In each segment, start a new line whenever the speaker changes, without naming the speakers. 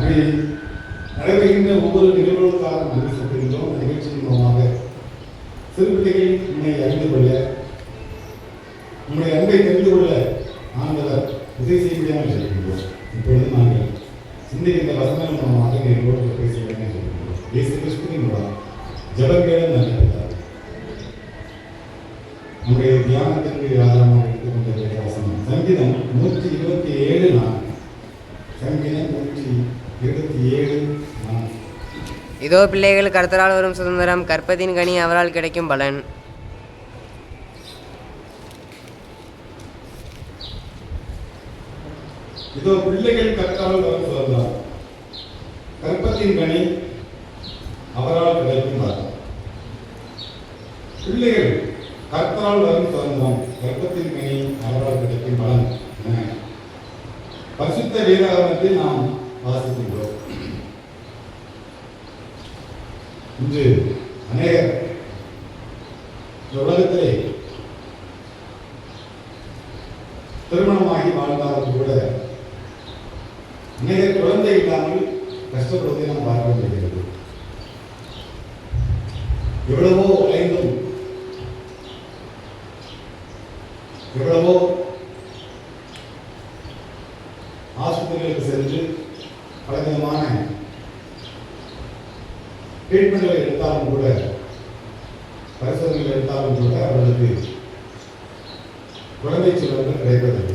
அதை நடைபெறுகின்ற ஒவ்வொரு நிகழ்வுகளுக்காக நன்றி சொல்கின்றோம் நிகழ்ச்சியின் மூலமாக திருப்பதிகள் உன்னை அறிந்து கொள்ள உங்களுடைய அன்பை தெரிந்து கொள்ள ஆண்டவர் உதவி செய்வதாக சொல்கின்றோம் இப்பொழுது நாங்கள் சிந்திக்கின்ற வசனம் மூலமாக எங்களோடு பேசுவதாக சொல்கின்றோம் இயேசு நம்முடைய தியானத்திற்கு ஆதாரமாக எடுத்துக்கொண்டிருக்கிற வசனம் சங்கீதம் நூற்றி இருபத்தி ஏழு நாள் சங்கீதம்
இதோ பிள்ளைகள் கருத்தரால் வரும் சுதந்திரம் கற்பத்தின் கனி அவரால் கிடைக்கும் பலன்
இதோ பிள்ளைகள் கற்றால் வரும் சுதந்திரம் கற்பத்தின் கனி அவரால் கிடைக்கும் பலன் பிள்ளைகள் கற்றால் வரும் சுதந்திரம் கற்பத்தின் கனி அவரால் கிடைக்கும் பலன் பரிசுத்த வீராகமத்தில் நாம் வாசிக்கின்றோம் இன்று அநேகர் இந்த உலகத்திலே திருமணமாகி வாழ்ந்தாலும் கூட அநேக குழந்தை இல்லாமல் கஷ்டப்படுவதை நாம் பார்க்க முடிகிறது எவ்வளவோ அலைந்தும் எவ்வளவோ ஆஸ்பத்திரிகளுக்கு சென்று பலவிதமான ட்ரீட்மெண்ட்களை எடுத்தாலும் கூட பரிசோதனைகள் எடுத்தாலும் கூட அவர்களுக்கு குழந்தை சிலவர்கள் கிடைப்பதில்லை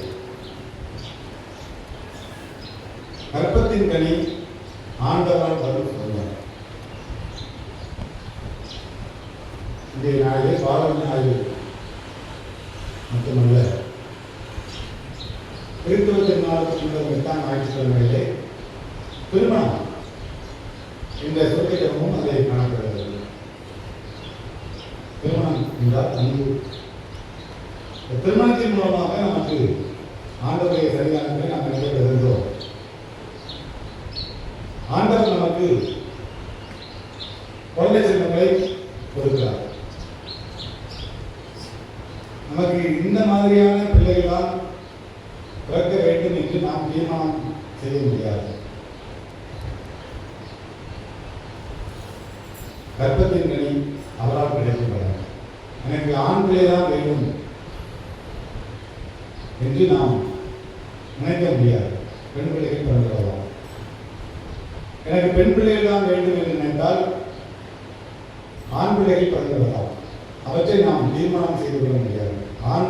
மூலமாக நமக்கு ஆண்டவருடைய சரியானங்களை நாம் நிறைவேறுகின்றோம் ஆண்டவர் நமக்கு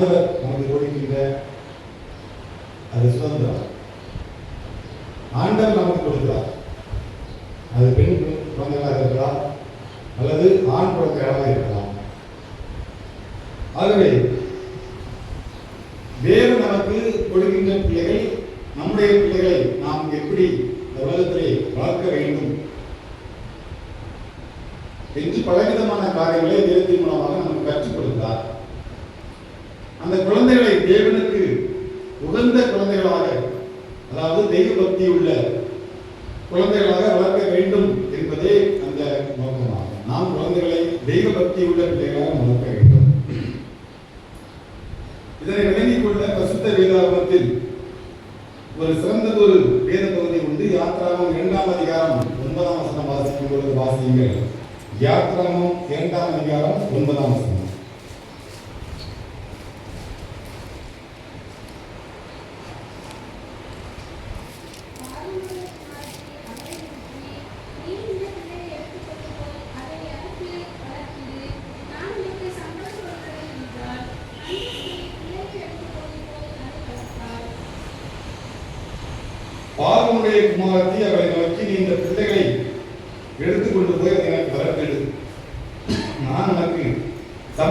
ஆண்டவர் நமக்கு கொடுக்கின்ற அது சுதந்திரம் ஆண்டவர் நமக்கு கொடுக்கிறார் அது பெண் குழந்தைகளாக இருக்கலாம் அல்லது ஆண் குழந்தைகளாக இருக்கலாம் ஆகவே வேறு நமக்கு கொடுக்கின்ற பிள்ளைகள் நம்முடைய பிள்ளைகளை நாம் எப்படி இந்த உலகத்திலே வளர்க்க வேண்டும் என்று பலவிதமான காரியங்களை வேதத்தின் மூலமாக நமக்கு கற்றுக் அந்த குழந்தைகளை தேவனுக்கு உகந்த குழந்தைகளாக அதாவது தெய்வ பக்தி உள்ள குழந்தைகளாக வளர்க்க வேண்டும் என்பதே அந்த நோக்கமாகும் நாம் குழந்தைகளை தெய்வ பக்தி உள்ள பிள்ளைகளாக வளர்க்க வேண்டும் இதனை விளங்கிக் கொள்ள பசுத்த வேதாபத்தில் ஒரு ஒரு வேத பகுதி உண்டு யாத்ராமம் இரண்டாம் அதிகாரம் ஒன்பதாம் வசனம் வாசிக்கும் பொழுது வாசியுங்கள் யாத்ராமம் இரண்டாம் அதிகாரம் ஒன்பதாம் வசனம்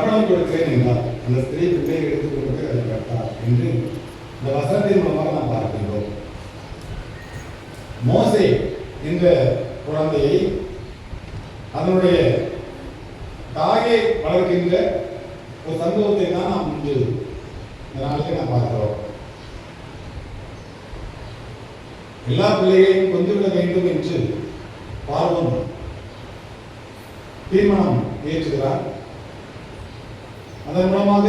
தர்ப்பணம் கொடுக்கிறேன் என்றார் அந்த ஸ்திரீ பிள்ளை எடுத்து கொடுக்க அதை கேட்டார் என்று இந்த வசனத்தின் மூலமாக நாம் பார்க்கின்றோம் மோசை இந்த குழந்தையை அதனுடைய தாயை வளர்க்கின்ற ஒரு சம்பவத்தை தான் நாம் இன்று இந்த நாளைக்கு நாம் பார்க்கிறோம் எல்லா பிள்ளைகளையும் கொண்டுவிட வேண்டும் என்று பார்வம் தீர்மானம் ஏற்றுகிறார் அதன் மூலமாக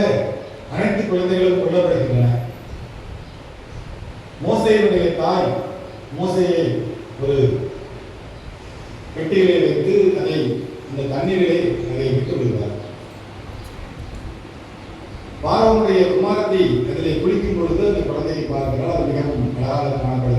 அனைத்து குழந்தைகளும் கொல்லப்படுகின்றன மோசையினுடைய தாய் மோசையை ஒரு பெட்டியிலே வைத்து அதை அந்த தண்ணீரிலே அதை விடுகிறார் பாரவனுடைய குமாரத்தை அதிலே குளிக்கும் பொழுது அந்த குழந்தையை பார்க்கிறார் அது மிகவும் அழகாக காணப்படுகிறது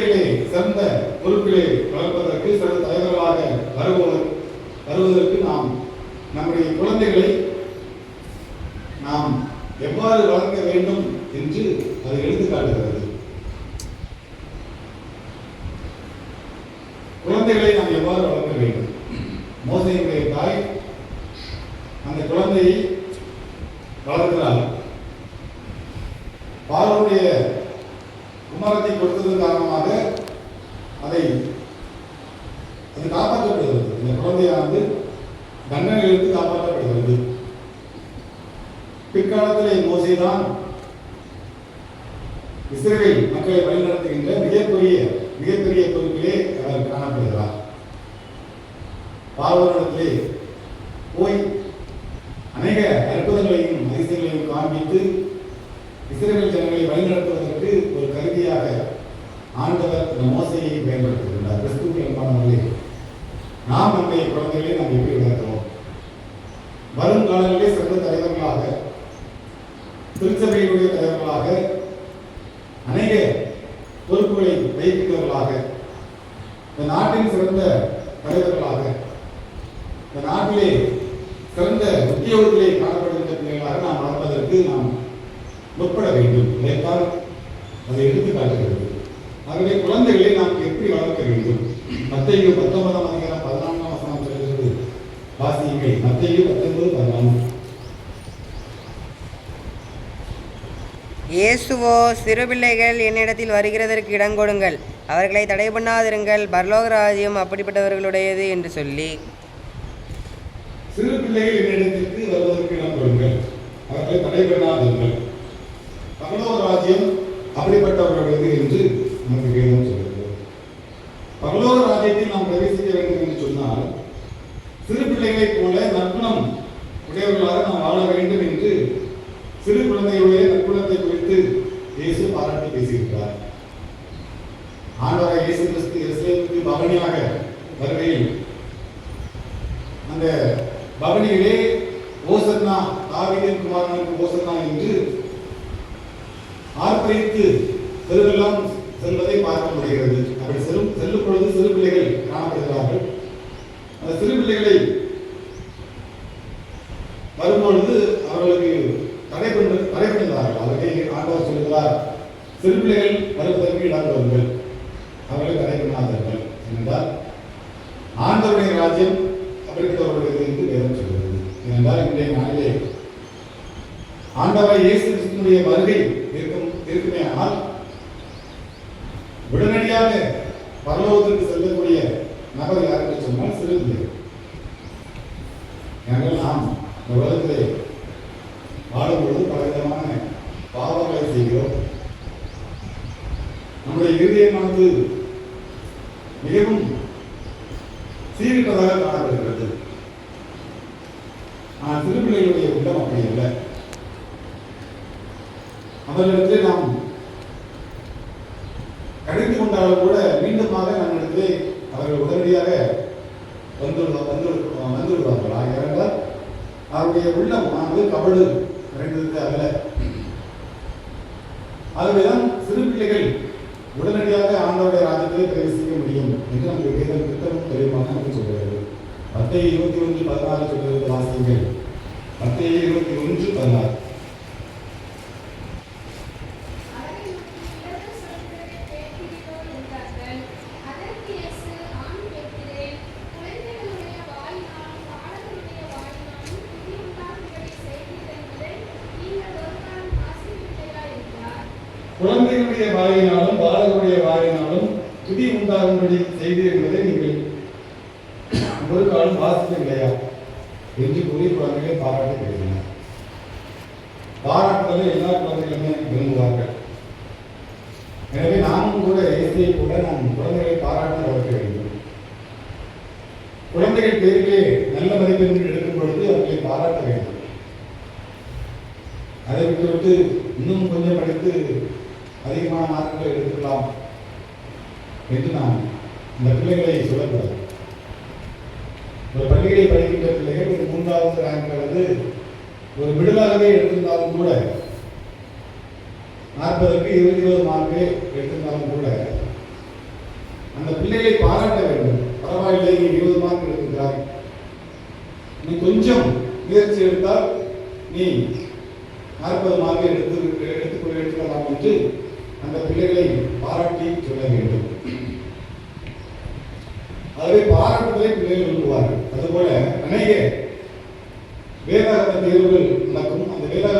குழந்தைகளை சிறந்த பொருட்களை வளர்ப்பதற்கு சிறந்த தலைவர்களாக வருவதற்கு வருவதற்கு நாம் நம்முடைய குழந்தைகளை நாம் எவ்வாறு வளர்க்க வேண்டும் என்று அது எடுத்து குழந்தைகளை நாம் எவ்வாறு வளர்க்க வேண்டும் மோசையினுடைய தாய் அந்த குழந்தையை வளர்க்கிறார் பார்வையுடைய மும்மரத்தை கொடுத்ததன் காரணமாக அதை அது காப்பாற்றப்படுகிறது இந்த குழந்தையானது தண்டனையிலிருந்து காப்பாற்றப்படுகிறது பிற்காலத்தில் மோசைதான் இஸ்ரேல் மக்களை வழிநடத்துகின்ற மிகப்பெரிய மிகப்பெரிய பொறுப்பிலே அவர் காணப்படுகிறார் பார்வனிடத்திலே அதை எடுத்து காட்டுகிறது ஆகவே குழந்தைகளை நாம் எப்படி வளர்க்க வேண்டும் பத்தொன்பதாம் அதிகாரம் பதினான்காம் வசனம் சொல்கிறது வாசியுங்கள் பத்தொன்பது பதினான்கு
இயேசுவோ சிறுபிள்ளைகள் என்னிடத்தில் வருகிறதற்கு இடம் கொடுங்கள் அவர்களை தடை பண்ணாதிருங்கள் பரலோக ராஜ்யம் அப்படிப்பட்டவர்களுடையது என்று சொல்லி
சிறு பிள்ளைகள் என்னிடத்திற்கு வருவதற்கு இடம் கொடுங்கள் அவர்களை தடை பண்ணாதிருங்கள் பரலோக ராஜ்யம் அப்படிப்பட்டவர்களுக்கு என்று நமக்கு வேண்டும் சொல்கிறது பரலோக ராஜ்யத்தில் நாம் பிரவேசிக்க வேண்டும் என்று சொன்னால் சிறு பிள்ளைகளைப் போல நற்குணம் உடையவர்களாக நாம் வாழ வேண்டும் என்று சிறு குழந்தையுடைய நற்குணத்தை குறித்து இயேசு பாராட்டி பேசியிருக்கிறார் ஆண்டவராக இயேசு கிறிஸ்து இஸ்லேமுக்கு பவனியாக வருகையில் அந்த பவனியிலே ஓசன்னா தாவிதன் குமாரனுக்கு ஓசன்னா என்று கிராமத்திற்கு பெருவெல்லாம் செல்வதை பார்க்க முடிகிறது அப்படி செல்லும் செல்லும் பொழுது சிறு பிள்ளைகள் காணப்படுகிறார்கள் அந்த சிறு பிள்ளைகளை வரும்பொழுது அவர்களுக்கு தடை பண்ணு தடை பண்ணுகிறார்கள் அவர்கள் ஆண்டவர் சொல்கிறார் சிறு பிள்ளைகள் அவருடைய வருகை இருக்கும் இருக்குமே ஆனால் உடனடியாக பரலோகத்திற்கு செல்லக்கூடிய நபர் யாருக்கு சொன்னால் சிறு பிள்ளைகள் நாம் உலகத்திலே வாழும்பொழுது பலவிதமான பாவங்களை செய்கிறோம் நம்முடைய இருதயமானது மிகவும் சீரிட்டதாக காணப்படுகிறது ஆனால் திருப்பிள்ளைகளுடைய உள்ளம் அப்படி இல்லை அதிலிருந்து நாம் கணித்து கொண்டாலும் கூட மீண்டுமாக நம்மிடத்தில் அவர்கள் உடனடியாக வந்து வந்துவிடுவார்கள் ஆகிறார்கள் அவருடைய உள்ளம் ஆனது கபடு நிறைந்திருக்கு அல்ல ஆகவேதான் சிறு பிள்ளைகள் உடனடியாக ஆண்டவருடைய ராஜ்யத்தை செய்ய முடியும் என்று நம்முடைய வேதம் திட்டமும் தெளிவாக நமக்கு சொல்கிறது பத்தை இருபத்தி ஒன்று பதினாறு சொல்கிறது வாசியங்கள் இருபத்தி ஒன்று பதினாறு பாராட்டுவதை எல்லா குழந்தைகளுமே விரும்புவார்கள் எனவே நானும் கூட இயற்கையை கூட நான் குழந்தைகளை பாராட்டி வளர்க்க வேண்டும் குழந்தைகள் பேருக்கே நல்ல மதிப்பெண்கள் எடுக்கும் பொழுது அவர்களை பாராட்ட வேண்டும் அதை விட்டுவிட்டு இன்னும் கொஞ்சம் படித்து அதிகமான மார்க்குகளை எடுத்துக்கலாம் என்று நான் இந்த பிள்ளைகளை சொல்லக்கூடாது ஒரு பள்ளிகளை படிக்கின்ற பிள்ளைகள் ஒரு மூன்றாவது ரேங்க் அல்லது ஒரு மிடிலாகவே எடுத்திருந்தாலும் கூட நாற்பதுக்கு இருபத்தி ஒரு மார்க்கு எடுத்திருந்தாலும் கூட அந்த பிள்ளையை பாராட்ட வேண்டும் பரவாயில்லை இருபது மார்க் எடுத்திருக்கிறார் நீ கொஞ்சம் முயற்சி எடுத்தால் நீ நாற்பது மார்க்கு எடுத்து எடுத்துக்கொள்ள எடுத்துக்கலாம் என்று அந்த பிள்ளைகளை பாராட்டி சொல்ல வேண்டும் அதுவே பாராட்டுதலை பிள்ளைகள் விரும்புவார்கள் அதுபோல அநேக வேதாகம தேர்வுகள் நடக்கும் அந்த வேதாகம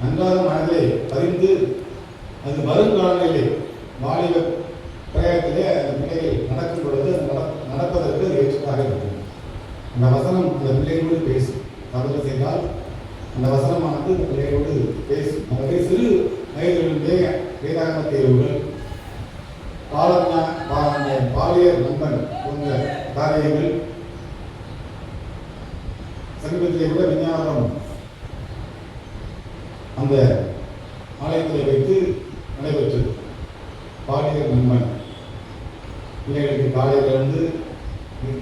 நன்றாக மனதிலே பதிந்து அது வருங்காலங்களிலே வாலிப பிரயத்திலே அந்த பிள்ளைகள் நடக்கும் பொழுது நடப்பதற்கு ஏற்றதாக இருக்கும் அந்த வசனம் அந்த பிள்ளைகளோடு பேசும் தவறு செய்தால் அந்த வசனமானது அந்த பிள்ளைகளோடு பேசும் ஆகவே சிறு வயதிலிருந்தே வேதாகம தேர்வுகள் பாலன்யா பாலியர் நண்பன் போன்ற காரியங்கள் சமீபத்திலே கூட விஞ்ஞானம் அந்த ஆலயத்தில் வைத்து நடைபெற்றது பாடிய நண்பன் பிள்ளைகளுக்கு காலையிலிருந்து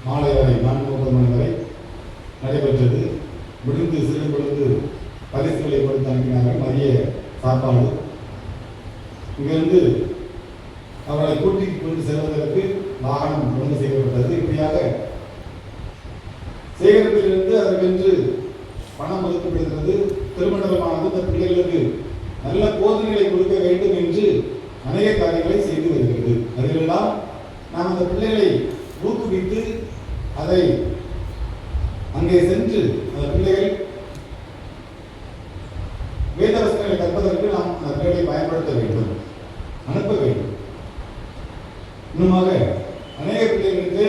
மாலை வரை நான்கு முப்பது மணி வரை நடைபெற்றது விழுந்து சிறு விழுந்து பரிசுகளை கொடுத்து அனுப்பினார்கள் மதிய சாப்பாடு இங்கிருந்து அவர்களை கூட்டிக்கு கொண்டு செல்வதற்கு வாகனம் கொண்டு செய்யப்பட்டது இப்படியாக சேகரத்திலிருந்து அதற்கென்று பணம் ஒதுக்கப்படுகிறது திருமணமான இந்த பிள்ளைகளுக்கு நல்ல போதனைகளை கொடுக்க வேண்டும் என்று அநேக காரியங்களை செய்து வருகிறது அதிலெல்லாம் நாம் அந்த பிள்ளைகளை ஊக்குவித்து அதை அங்கே சென்று அந்த பிள்ளைகள் வேதவசனங்களை கற்பதற்கு நாம் அந்த பிள்ளைகளை பயன்படுத்த வேண்டும் அனுப்ப வேண்டும் இன்னுமாக அநேக பிள்ளைகளுக்கு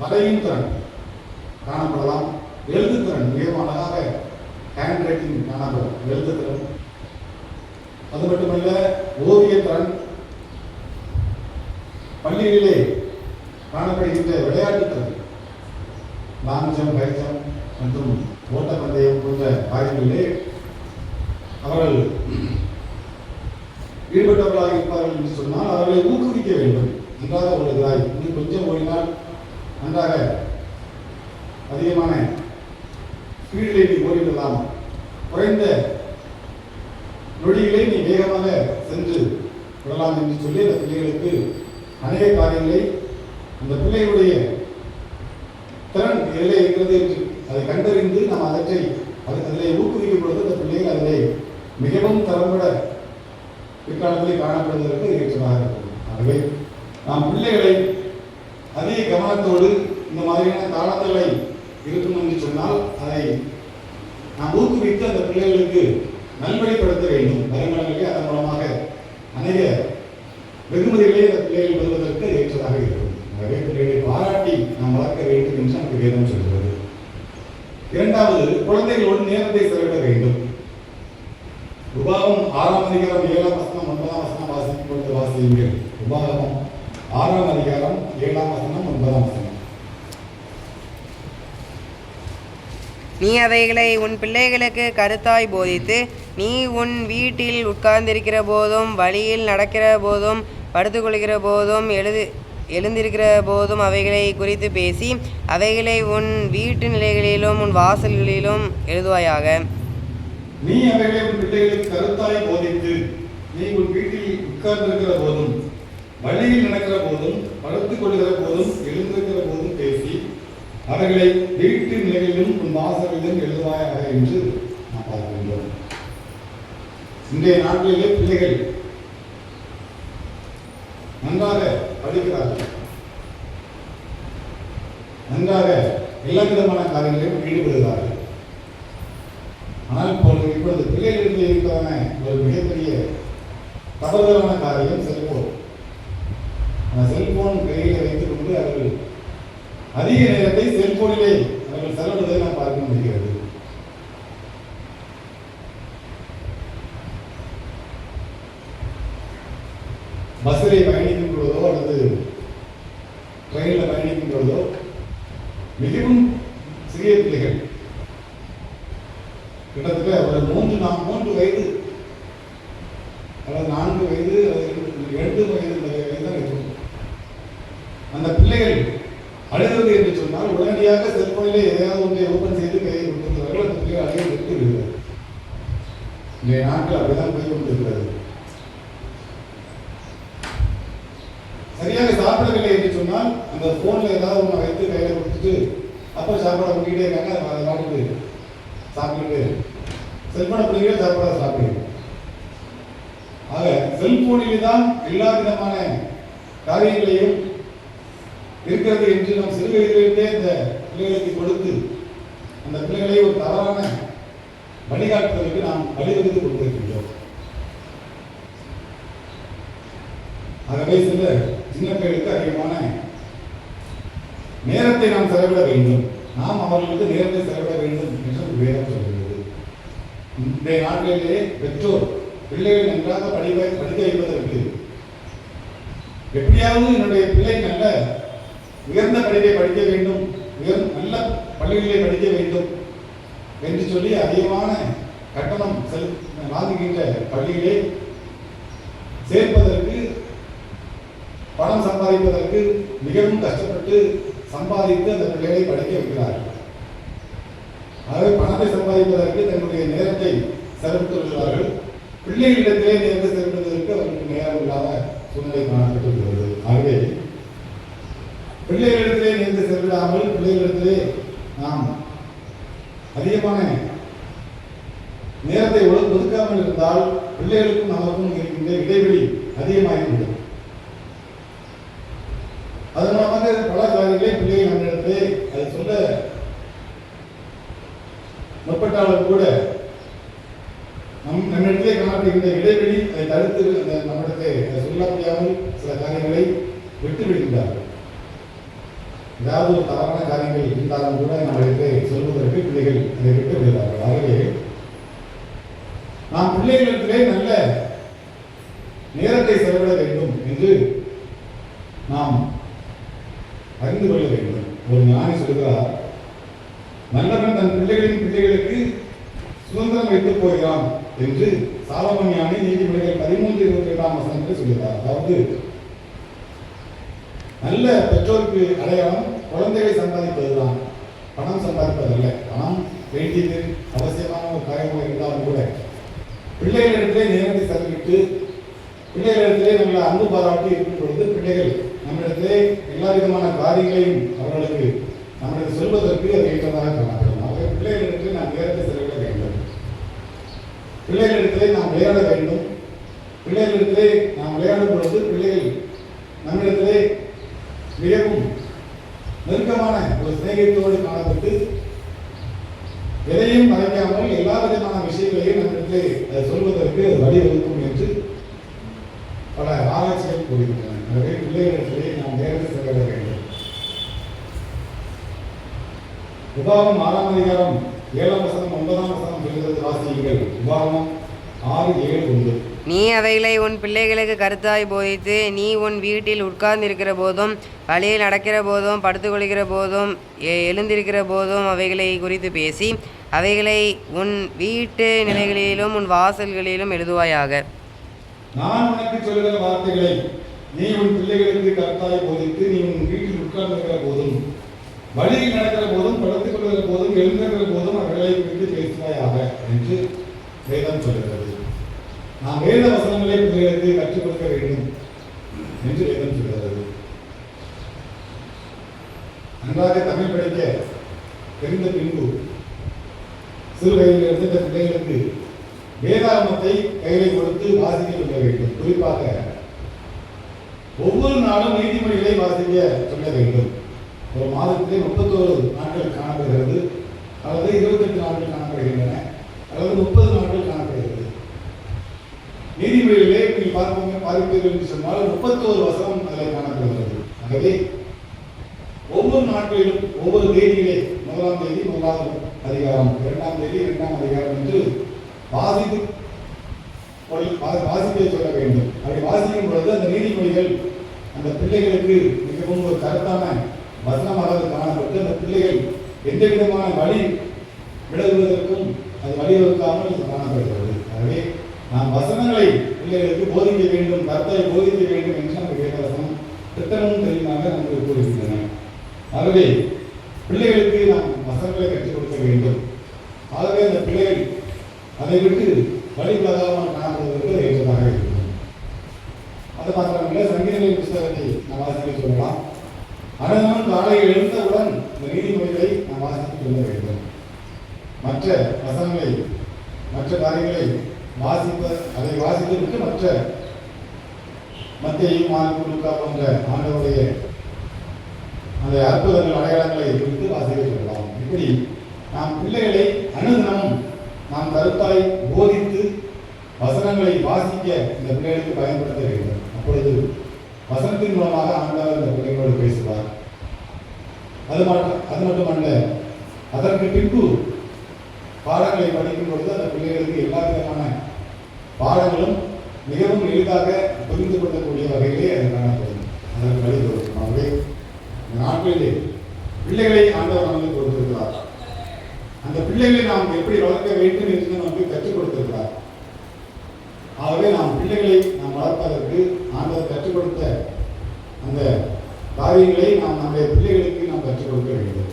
வரையும் திறன் காணப்படலாம் எழுது திறன் மிகவும் அழகாக ஹேண்ட் ரைட்டிங் ஞானபலம் எழுத்துத்திறன் அது மட்டுமல்ல ஓவியத்திறன் பள்ளிகளிலே காணப்படுகின்ற விளையாட்டுத்திறன் லாங் ஜம்ப் ஹை ஜம்ப் மற்றும் ஓட்டப்பந்தயம் போன்ற காரியங்களிலே அவர்கள் ஈடுபட்டவர்களாக இருப்பார்கள் என்று சொன்னால் அவர்களை ஊக்குவிக்க வேண்டும் நன்றாக ஓடுகிறாய் இன்னும் கொஞ்சம் ஓடினால் நன்றாக அதிகமான ஸ்பீடில் நீ ஓடிவிடலாம் குறைந்த நொடிகளை நீ வேகமாக சென்று விடலாம் என்று சொல்லி அந்த பிள்ளைகளுக்கு அநேக காரியங்களை அந்த பிள்ளைகளுடைய திறன் எதிலே இருக்கிறது என்று அதை கண்டறிந்து நாம் அதற்றை அது அதில் ஊக்குவிக்கும் பொழுது அந்த பிள்ளைகள் அதில் மிகவும் தரம்பட பிற்காலத்தில் காணப்படுவதற்கு ஏற்றமாக இருக்கும் ஆகவே நாம் பிள்ளைகளை அதிக கவனத்தோடு இந்த மாதிரியான காலங்களை இருக்கும் என்று சொன்னால் அதை நாம் ஊக்குவித்து அந்த பிள்ளைகளுக்கு நல்வழிப்படுத்த வேண்டும் வருமானங்களே அதன் மூலமாக அநேக வெகுமதிகளே அந்த பிள்ளைகள் பெறுவதற்கு ஏற்றதாக இருக்கும் நிறைய பிள்ளைகளை பாராட்டி நாம் வளர்க்க வேண்டும் என்று நமக்கு வேதம் சொல்கிறது இரண்டாவது குழந்தைகளோடு நேரத்தை செலவிட வேண்டும் உபாவம் ஆறாம் அதிகாரம் ஏழாம் வசனம் ஒன்பதாம் வசனம் வாசிக்கும் பொழுது வாசியுங்கள் உபாவம் ஆறாம் அதிகாரம் ஏழாம் வசனம் ஒன்பதாம் வசனம்
நீ அவைகளை உன் பிள்ளைகளுக்கு கருத்தாய் போதித்து நீ உன் வீட்டில் உட்கார்ந்திருக்கிற போதும் வழியில் நடக்கிற போதும் படுத்துக்கொள்கிற போதும் எழுது எழுந்திருக்கிற போதும் அவைகளை குறித்து பேசி அவைகளை உன் வீட்டு நிலைகளிலும் உன் வாசல்களிலும் எழுதுவாயாக
நீ அவைகளை உன் பிள்ளைகளுக்கு கருத்தாய் போதித்து நீ உன் வீட்டில் உட்கார்ந்திருக்கிற போதும் வழியில் நடக்கிற போதும் படுத்துக் கொள்கிற போதும் எழுந்திருக்கிற போதும் அவர்களை வீட்டு நிலையிலும் உன் வாசலிலும் எழுதுவாயாக என்று நாம் பார்க்கின்றோம் இன்றைய நாட்களிலே பிள்ளைகள் நன்றாக படிக்கிறார்கள் நன்றாக எல்லா விதமான காரியங்களையும் ஈடுபடுகிறார்கள் ஆனால் இப்பொழுது இப்பொழுது பிள்ளைகளுக்கு இருப்பதான ஒரு மிகப்பெரிய தவறுதலான காரியம் செல்போன் அந்த செல்போன் கையில் வைத்துக் கொண்டு அவர்கள் அதிக நேரத்தை செல்போனிலே அவர்கள் செலவிடுவதை நாம் பார்க்க முடிகிறது பஸ்ஸிலே பயணிக்கும் பொழுதோ அல்லது ட்ரெயினில் பயணிக்கும் பொழுதோ மிகவும் சிறிய பிள்ளைகள் கிட்டத்தட்ட ஒரு மூன்று நான் மூன்று வயது அல்லது நான்கு வயது அல்லது எட்டு வயது தான் இருக்கும் அந்த பிள்ளைகள் அழுகிறது என்று சொன்னால் உடனடியாக செல்போனிலே எதையாவது ஒன்றை ஓபன் செய்து கையை கொடுத்திருக்கிறார்கள் அந்த பிள்ளை அழுகை நிறுத்தி விடுகிறது இன்றைய நாட்கள் அப்படிதான் போய் கொண்டிருக்கிறது சரியாக சாப்பிடவில்லை என்று சொன்னால் அந்த ஃபோனில் ஏதாவது ஒன்று வைத்து கையில் கொடுத்துட்டு அப்போ சாப்பிட கொண்டுகிட்டே இருக்காங்க அதை அதை வாங்கிட்டு சாப்பிட்டு செல்போனை பிள்ளைகளே சாப்பாடை சாப்பிடுங்க ஆக செல்போனில் தான் எல்லா விதமான காரியங்களையும் இருக்கிறது என்று நாம் சிறு வயதிலிருந்தே இந்த பிள்ளைகளுக்கு கொடுத்து அந்த பிள்ளைகளை ஒரு தவறான வழிகாட்டுதலுக்கு நாம் வழிவகுத்துக் கொடுத்திருக்கின்றோம் ஆகவே சில சின்ன பிள்ளைகளுக்கு அதிகமான நேரத்தை நாம் செலவிட வேண்டும் நாம் அவர்களுக்கு நேரத்தை செலவிட வேண்டும் என்று வேதம் சொல்கிறது இந்த நாட்களிலே பெற்றோர் பிள்ளைகள் நன்றாக படிக்க படிக்க வைப்பதற்கு எப்படியாவது என்னுடைய பிள்ளை நல்ல உயர்ந்த படிப்பை படிக்க வேண்டும் உயர் நல்ல பள்ளிகளிலே படிக்க வேண்டும் என்று சொல்லி அதிகமான கட்டணம் செல் வாங்குகின்ற பள்ளியிலே சேர்ப்பதற்கு பணம் சம்பாதிப்பதற்கு மிகவும் கஷ்டப்பட்டு சம்பாதித்து அந்த பிள்ளைகளை படிக்க வைக்கிறார்கள் ஆகவே பணத்தை சம்பாதிப்பதற்கு தன்னுடைய நேரத்தை வருகிறார்கள் பிள்ளைகளிடத்திலே நேரத்தை செலுத்துவதற்கு அவர்களுக்கு நேரம் இல்லாத சூழ்நிலை வருகிறது பிள்ளைகளிடத்திலே நின்று செல்லாமல் பிள்ளைகளிடத்திலே நாம் அதிகமான நேரத்தை ஒதுக்காமல் இருந்தால் பிள்ளைகளுக்கும் நமக்கும் இருக்கின்ற இடைவெளி அதிகமாகிவிடும் அதன் மூலமாக பல காரியங்களே பிள்ளைகள் நம்மிடத்திலே அது சொல்ல முற்பட்டாலும் கூட நம் நம்மிடத்திலே காணப்படுகின்ற இடைவெளி அதை தடுத்து அந்த நம்மிடத்தை சொல்ல முடியாமல் சில காரியங்களை விட்டு விடுகின்றார்கள் ஏதாவது ஒரு தவறான காரியங்கள் இருந்தாலும் கூட நம்மளுக்கு சொல்வதற்கு பிள்ளைகள் அதை விட்டு விடுகிறார்கள் ஆகவே நாம் பிள்ளைகளிடத்திலே நல்ல நேரத்தை செலவிட வேண்டும் என்று நாம் அறிந்து கொள்ள வேண்டும் ஒரு ஞானி சொல்கிறார் நல்லவன் தன் பிள்ளைகளின் பிள்ளைகளுக்கு சுதந்திரம் வைத்துப் போகிறான் என்று சாலமன் ஞானி நீதிமன்றங்கள் பதிமூன்று இருபத்தி ரெண்டாம் வசனத்தில் சொல்கிறார் அதாவது நல்ல பெற்றோருக்கு அடையாளம் குழந்தைகளை சம்பாதிப்பது தான் பணம் சம்பாதிப்பதல்ல பணம் வேண்டியது அவசியமான ஒரு காரியமாக இருந்தாலும் கூட பிள்ளைகளிடத்திலே நேரத்தை செலவிட்டு பிள்ளைகளிடத்திலே நல்ல அன்பு பாராட்டி இருக்கும் பொழுது பிள்ளைகள் நம்மிடத்திலே எல்லா விதமான காரியங்களையும் அவர்களுக்கு நம்மளுக்கு சொல்வதற்கு அது ஏற்றதாக காணப்படும் ஆகவே பிள்ளைகளிடத்திலே நாம் நேரத்தை செலவிட வேண்டும் பிள்ளைகளிடத்திலே நாம் விளையாட வேண்டும் பிள்ளைகளிடத்திலே நாம் விளையாடும் பொழுது பிள்ளைகள் நம்மிடத்திலே மிகவும் நெருக்கமான ஒரு சிநேகத்தோடு காணப்பட்டு எதையும் மறைக்காமல் எல்லா விதமான விஷயங்களையும் அதை சொல்வதற்கு வழிவகுக்கும் என்று பல ஆராய்ச்சிகள் கூறுகின்றன எனவே பிள்ளைகளிடத்திலே நாம் நேரத்தில் செலவிட வேண்டும் உபாகம் ஆறாம் அதிகாரம் ஏழாம் வசனம் ஒன்பதாம் வசனம் சொல்கிறது வாசியுங்கள் விபாவம் ஆறு ஏழு ஒன்பது
நீ அவைகளை உன் பிள்ளைகளுக்கு கருத்தாய் போதித்து நீ உன் வீட்டில் உட்கார்ந்திருக்கிற போதும் வழியில் நடக்கிற போதும் படுத்துக்கொள்கிற போதும் எழுந்திருக்கிற போதும் அவைகளை குறித்து பேசி அவைகளை உன் வீட்டு நிலைகளிலும் உன் வாசல்களிலும் எழுதுவாயாக
நான் உனக்கு வார்த்தைகளை நீ உன் பிள்ளைகளுக்கு கருத்தாய் போதித்து நீ உன் வீட்டில் உட்கார்ந்திருக்கிற போதும் வழியில் நடக்கிற போதும் போதும் எழுந்திருக்கிற போதும் அவைகளை குறித்து பேசுவாயாக என்று வேதம் சொல்கிறது நாம் வேத வசனங்களை பிள்ளைகளுக்கு கற்றுக் கொடுக்க வேண்டும் என்று வேதம் சொல்கிறது நன்றாக தமிழ் படிக்க தெரிந்த பின்பு சிறு வயதில் இருந்த இந்த பிள்ளைகளுக்கு வேதாகமத்தை கையில் கொடுத்து வாசிக்க சொல்ல வேண்டும் குறிப்பாக ஒவ்வொரு நாளும் நீதிமொழிகளை வாசிக்க சொல்ல வேண்டும் ஒரு மாதத்திலே முப்பத்தோரு நாட்கள் காணப்படுகிறது அல்லது இருபத்தெட்டு நாட்கள் காணப்படுகின்றன அல்லது முப்பது நாட்கள் காணப்படுகிறது நீதிமொழியிலே நீங்கள் பார்ப்பீங்க பார்ப்பீர்கள் என்று சொன்னால் முப்பத்தோரு வசனம் அதில் காணப்படுகிறது ஆகவே ஒவ்வொரு நாட்களிலும் ஒவ்வொரு தேதியிலே முதலாம் தேதி முதலாம் அதிகாரம் இரண்டாம் தேதி இரண்டாம் அதிகாரம் என்று வாசித்து வாசிப்பை சொல்ல வேண்டும் அப்படி வாசிக்கும் பொழுது அந்த நீதிமொழிகள் அந்த பிள்ளைகளுக்கு மிகவும் ஒரு கருத்தான வசனமாக காணப்பட்டு அந்த பிள்ளைகள் எந்த விதமான வழி விலகுவதற்கும் அது வழிவகுக்காமல் காணப்படுகிறது எனவே நாம் வசனங்களை பிள்ளைகளுக்கு போதிக்க வேண்டும் கர்த்தரை போதிக்க வேண்டும் என்று நமக்கு வேதவசனம் திட்டமும் தெளிவாக நமக்கு கூறுகின்றன ஆகவே பிள்ளைகளுக்கு நாம் வசனங்களை கற்றுக் கொடுக்க வேண்டும் ஆகவே அந்த பிள்ளைகள் அதை விட்டு வழிபடாமல் காணப்படுவதற்கு ஏற்றதாக இருக்கும் அது மாத்திரமில்லை சங்கீதங்களின் புஸ்தகத்தை நாம் வாசிக்க சொல்லலாம் அனுதினம் காலை எழுந்தவுடன் இந்த நீதிமொழிகளை நாம் வாசித்துக் கொள்ள வேண்டும் மற்ற வசனங்களை மற்ற காரியங்களை வாசிப்ப அதை வாசித்துவிட்டு மற்ற மத்தியும் மாலுக்கா போன்ற ஆண்டவருடைய அந்த அற்புதங்கள் அடையாளங்களை குறித்து வாசிக்க சொல்லலாம் இப்படி நாம் பிள்ளைகளை அனுதினமும் நாம் கருத்தாய் போதித்து வசனங்களை வாசிக்க இந்த பிள்ளைகளுக்கு பயன்படுத்த வேண்டும் அப்பொழுது வசனத்தின் மூலமாக ஆண்டவர் இந்த பிள்ளைகளோடு பேசுவார் அது மட்டும் அது மட்டுமல்ல அதற்கு பின்பு பாடங்களை படிக்கும் பொழுது அந்த பிள்ளைகளுக்கு எல்லா விதமான பாடங்களும் மிகவும் எளிதாக புரிந்து கொள்ளக்கூடிய வகையிலே அது காணப்படும் அதற்கு வழி கொடுக்கும் ஆகவே நாட்களிலே பிள்ளைகளை ஆண்டவர் நமக்கு கொடுத்திருக்கிறார் அந்த பிள்ளைகளை நாம் எப்படி வளர்க்க வேண்டும் என்று நமக்கு கற்றுக் கொடுத்திருக்கிறார் ஆகவே நாம் பிள்ளைகளை நாம் வளர்ப்பதற்கு ஆண்டவர் கற்றுக் கொடுத்த அந்த காரியங்களை நாம் நம்முடைய பிள்ளைகளுக்கு நாம் கற்றுக் கொடுக்க வேண்டும்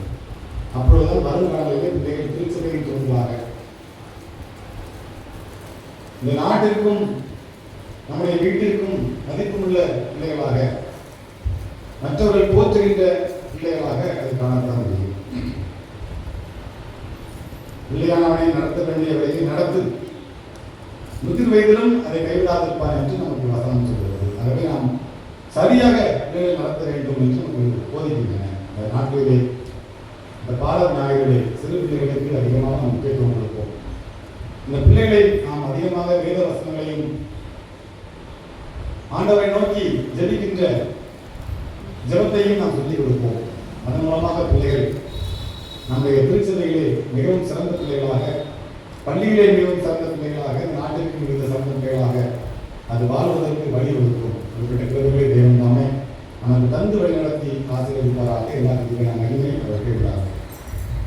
அப்பொழுதுதான் வருங்காலங்களிலே பிள்ளைகள் சிறகின்றதாக இந்த நாட்டிற்கும் நம்முடைய வீட்டிற்கும் மதிப்பு உள்ள பிள்ளைகளாக மற்றவர்கள் போற்றுகின்ற பிள்ளைகளாக அது காணப்பட முடியும் பிள்ளையானவனை நடத்த வேண்டியவரை நடத்து முதிர் வயதிலும் அதை கைவிடாதிருப்பான் என்று நமக்கு வசனம் சொல்கிறது ஆகவே நாம் சரியாக நடத்த வேண்டும் என்று நமக்கு போதிக்கின்றன நாட்டிலே இந்த பாரத நாயகர்களை சிறு பிள்ளைகளுக்கு அதிகமாக நாம் முக்கியத்துவம் கொடுப்போம் இந்த பிள்ளைகளை நாம் அதிகமாக வேத வசனங்களையும் ஆண்டவரை நோக்கி ஜெபிக்கின்ற ஜபத்தையும் நாம் சொல்லிக் கொடுப்போம் அதன் மூலமாக பிள்ளைகள் நம்முடைய திருச்சபைகளே மிகவும் சிறந்த பிள்ளைகளாக பள்ளிகளே மிகவும் சிறந்த பிள்ளைகளாக நாட்டிற்கு மிகுந்த சிறந்த பிள்ளைகளாக அது வாழ்வதற்கு வழி கொடுப்போம் குறிப்பிட்ட கிருபை தெய்வம் தாமே ஆனால் தந்து வழிநடத்தி ஆசீர்வதிப்பாராக எல்லா நாங்கள் கேட்கிறார்கள்